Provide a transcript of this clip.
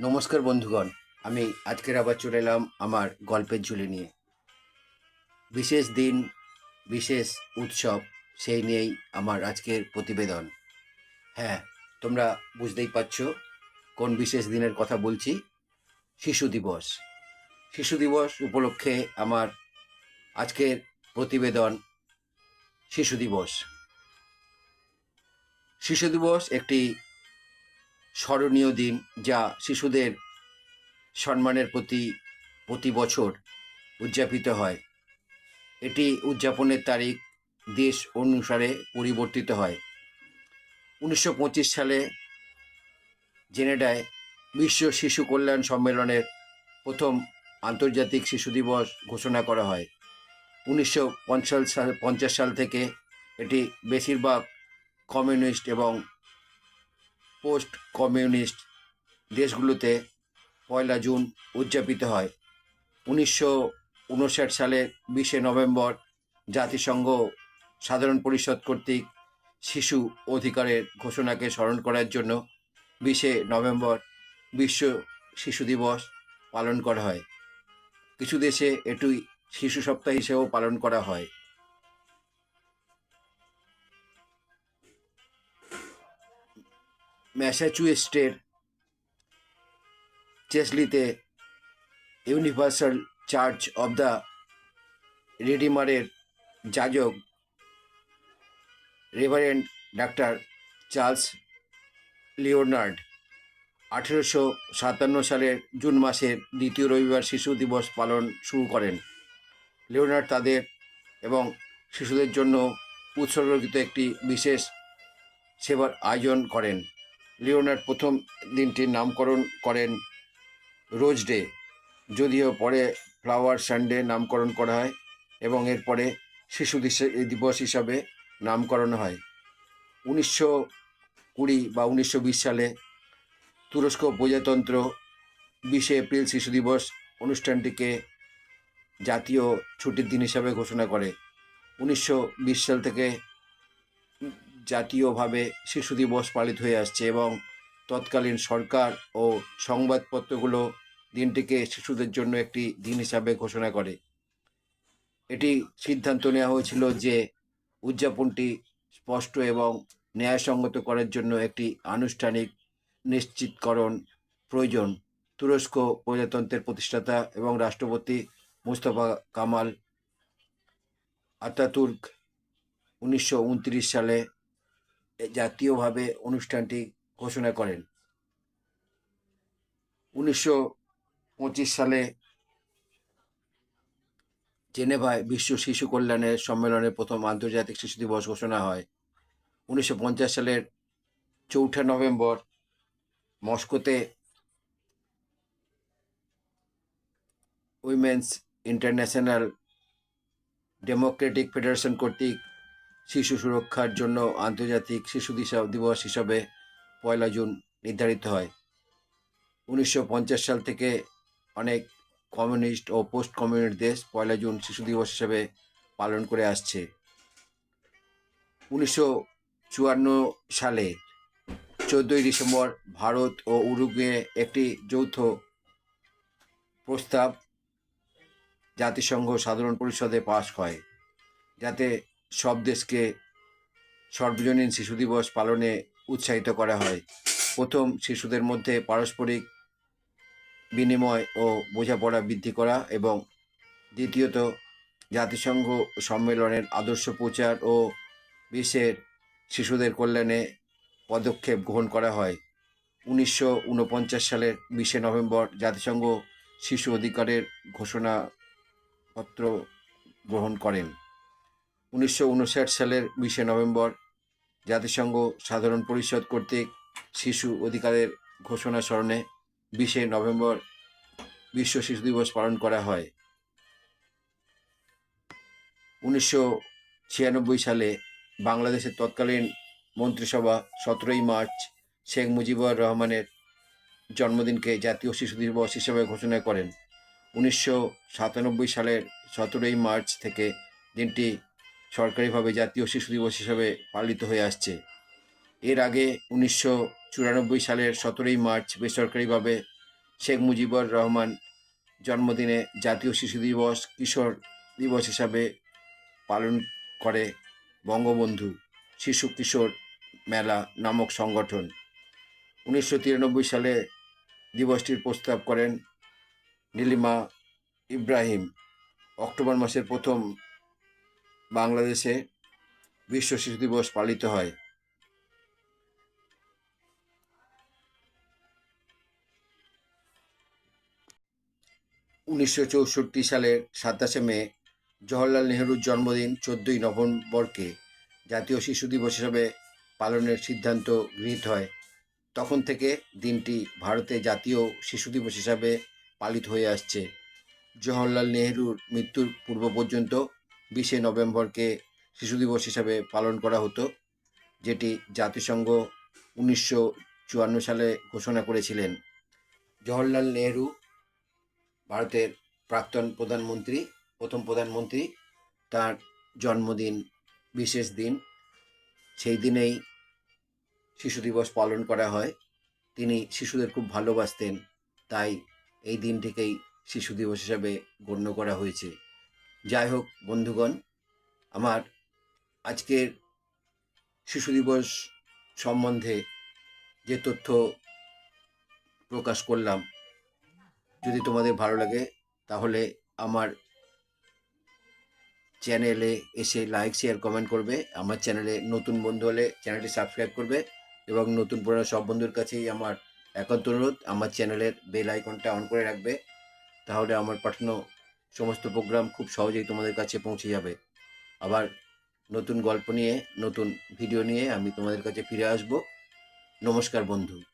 নমস্কার বন্ধুগণ, আমি আজকের আবার চলে এলাম আমার গল্পের ঝুলি নিয়ে। বিশেষ দিন, বিশেষ উৎসব, সেই নিয়েই আমার আজকের প্রতিবেদন। হ্যাঁ তোমরা বুঝতেই পারছ কোন বিশেষ দিনের কথা বলছি? শিশু দিবস। শিশু দিবস উপলক্ষে আমার আজকের প্রতিবেদন শিশু দিবস। শিশু দিবস একটি স্মরণীয় দিন যা শিশুদের সম্মানের প্রতি প্রতি বছর উদযাপিত হয়। এটি উদযাপনের তারিখ দেশ অনুসারে পরিবর্তিত হয়। উনিশশো পঁচিশ সালে জেনেডায় বিশ্ব শিশু কল্যাণ সম্মেলনের প্রথম আন্তর্জাতিক শিশু দিবস ঘোষণা করা হয়। উনিশশো পঞ্চাশ সাল পঞ্চাশ সাল থেকে এটি বেশিরভাগ কমিউনিস্ট এবং পোস্ট কমিউনিস্ট দেশগুলোতে পয়লা জুন উদযাপিত হয়। উনিশশো উনষাট সালের বিশে নভেম্বর জাতিসংঘ সাধারণ পরিষদ কর্তৃক শিশু অধিকারের ঘোষণাকে স্মরণ করার জন্য বিশে নভেম্বর বিশ্ব শিশু দিবস পালন করা হয়। কিছু দেশে এটি শিশু সপ্তাহ হিসেবেও পালন করা হয়। ম্যাসাচুয়েটসের চেসলিতে ইউনিভার্সাল চার্চ অব দ্য রেডিমারের যাজক রেভারেন্ড ডাক্তার চার্লস লিওনার্ড আঠেরোশো সাতান্ন সালের জুন মাসের দ্বিতীয় রবিবার শিশু দিবস পালন শুরু করেন। লিওনার্ড তাদের এবং শিশুদের জন্য উৎসর্গিত একটি বিশেষ সেবার আয়োজন করেন। লিওনার্ড প্রথম দিনটির নামকরণ করেন রোজ ডে, যদিও পরে ফ্লাওয়ার সানডে নামকরণ করা হয় এবং এরপরে শিশু দিবস হিসাবে নামকরণ হয়। উনিশশো কুড়ি বা উনিশশো বিশ সালে তুরস্ক প্রজাতন্ত্র বিশে এপ্রিল শিশু দিবস অনুষ্ঠানটিকে জাতীয় ছুটির দিন হিসাবে ঘোষণা করে। উনিশশো বিশ সাল থেকে জাতীয়ভাবে শিশু দিবস পালিত হয়ে আসছে এবং তৎকালীন সরকার ও সংবাদপত্রগুলো দিনটিকে শিশুদের জন্য একটি দিন হিসাবে ঘোষণা করে। এটি সিদ্ধান্ত নেওয়া হয়েছিল যে উদযাপনটি স্পষ্ট এবং ন্যায়সঙ্গত করার জন্য একটি আনুষ্ঠানিক নিশ্চিতকরণ প্রয়োজন। তুরস্ক প্রজাতন্ত্রের প্রতিষ্ঠাতা এবং রাষ্ট্রপতি মুস্তফা কামাল আতাতুর্ক উনিশশো উনত্রিশ সালে জাতীয়ভাবে অনুষ্ঠানটি ঘোষণা করেন। উনিশশো পঁচিশ সালে জেনেভায় বিশ্ব শিশু কল্যাণের সম্মেলনে প্রথম আন্তর্জাতিক শিশু দিবস ঘোষণা হয়। উনিশশো পঞ্চাশ সালের চৌঠা নভেম্বর মস্কোতে উইমেন্স ইন্টারন্যাশনাল ডেমোক্রেটিক ফেডারেশন কর্তৃক শিশু সুরক্ষার জন্য আন্তর্জাতিক শিশু দিশা- দিবস হিসাবে পয়লা জুন নির্ধারিত হয়। উনিশশো পঞ্চাশ সাল থেকে অনেক কমিউনিস্ট ও পোস্ট কমিউনিস্ট দেশ পয়লা জুন শিশু দিবস হিসাবে পালন করে আসছে। উনিশশো চুয়ান্ন সালে চোদ্দই ডিসেম্বর ভারত ও উরুগুয়ে একটি যৌথ প্রস্তাব জাতিসংঘ সাধারণ পরিষদে পাশ হয়, যাতে সব দেশকে সর্বজনীন শিশু দিবস পালনে উৎসাহিত করা হয়। প্রথম শিশুদের মধ্যে পারস্পরিক বিনিময় ও বোঝাপড়া বৃদ্ধি করা এবং দ্বিতীয়ত জাতিসংঘ সম্মেলনের আদর্শ প্রচার ও বিশ্বের শিশুদের কল্যাণে পদক্ষেপ গ্রহণ করা হয়। উনিশশো উনপঞ্চাশ সালের বিশে নভেম্বর জাতিসংঘ শিশু অধিকারের ঘোষণাপত্র গ্রহণ করেন। উনিশশো উনষাট সালের বিশে নভেম্বর জাতিসংঘ সাধারণ পরিষদ কর্তৃক শিশু অধিকারের ঘোষণা স্মরণে বিশে নভেম্বর বিশ্ব শিশু দিবস পালন করা হয়। উনিশশো ছিয়ানব্বই সালে বাংলাদেশের তৎকালীন মন্ত্রিসভা সতেরোই মার্চ শেখ মুজিবুর রহমানের জন্মদিনকে জাতীয় শিশু দিবস হিসেবে ঘোষণা করেন। উনিশশো সাতানব্বই সালের সতেরোই মার্চ থেকে দিনটি সরকারিভাবে জাতীয় শিশু দিবস হিসেবে পালিত হয়ে আসছে। এর আগে উনিশশো চুরানব্বই সালের সতেরোই মার্চ বেসরকারিভাবে শেখ মুজিবুর রহমান জন্মদিনে জাতীয় শিশু দিবস, কিশোর দিবস হিসাবে পালন করে বঙ্গবন্ধু শিশু কিশোর মেলা নামক সংগঠন। উনিশশো তিরানব্বই সালে দিবসটির প্রস্তাব করেন নীলিমা ইব্রাহিম। অক্টোবর মাসের প্রথম বাংলাদেশে বিশ্ব শিশু দিবস পালিত হয়। উনিশশো চৌষট্টি সালের সাতাশে মে জওহরলাল নেহরুর জন্মদিন চোদ্দই নভেম্বরকে জাতীয় শিশু দিবস হিসাবে পালনের সিদ্ধান্ত গৃহীত হয়। তখন থেকে দিনটি ভারতে জাতীয় শিশু দিবস হিসাবে পালিত হয়ে আসছে। জওহরলাল নেহরুর মৃত্যুর পূর্ব পর্যন্ত বিশে নভেম্বরকে শিশু দিবস হিসাবে পালন করা হতো, যেটি জাতিসংঘ উনিশশো চুয়ান্ন সালে ঘোষণা করেছিলেন। জওহরলাল নেহরু, ভারতের প্রাক্তন প্রধানমন্ত্রী, প্রথম প্রধানমন্ত্রী, তার জন্মদিন বিশেষ দিন। সেই দিনেই শিশু দিবস পালন করা হয়। তিনি শিশুদের খুব ভালোবাসতেন, তাই এই দিনটিকেই শিশু দিবস হিসাবে গণ্য করা হয়েছে। যাই হোক, বন্ধুগণ, আমার আজকের শিশু দিবস সম্বন্ধে যে তথ্য প্রকাশ করলাম, যদি তোমাদের ভালো লাগে, তাহলে আমার চ্যানেলে এসে লাইক শেয়ার কমেন্ট করবে। আমার চ্যানেলে নতুন বন্ধু হলে চ্যানেলটি সাবস্ক্রাইব করবে এবং নতুন পুরনো সব বন্ধুর কাছেই আমার একান্ত অনুরোধ, আমার চ্যানেলের বেল আইকনটা অন করে রাখবে। তাহলে আমার পাঠানো সমস্ত প্রোগ্রাম খুব সহজেই তোমাদের কাছে পৌঁছে যাবে। আবার নতুন গল্প নিয়ে, নতুন ভিডিও নিয়ে আমি তোমাদের কাছে ফিরে আসব। নমস্কার বন্ধু।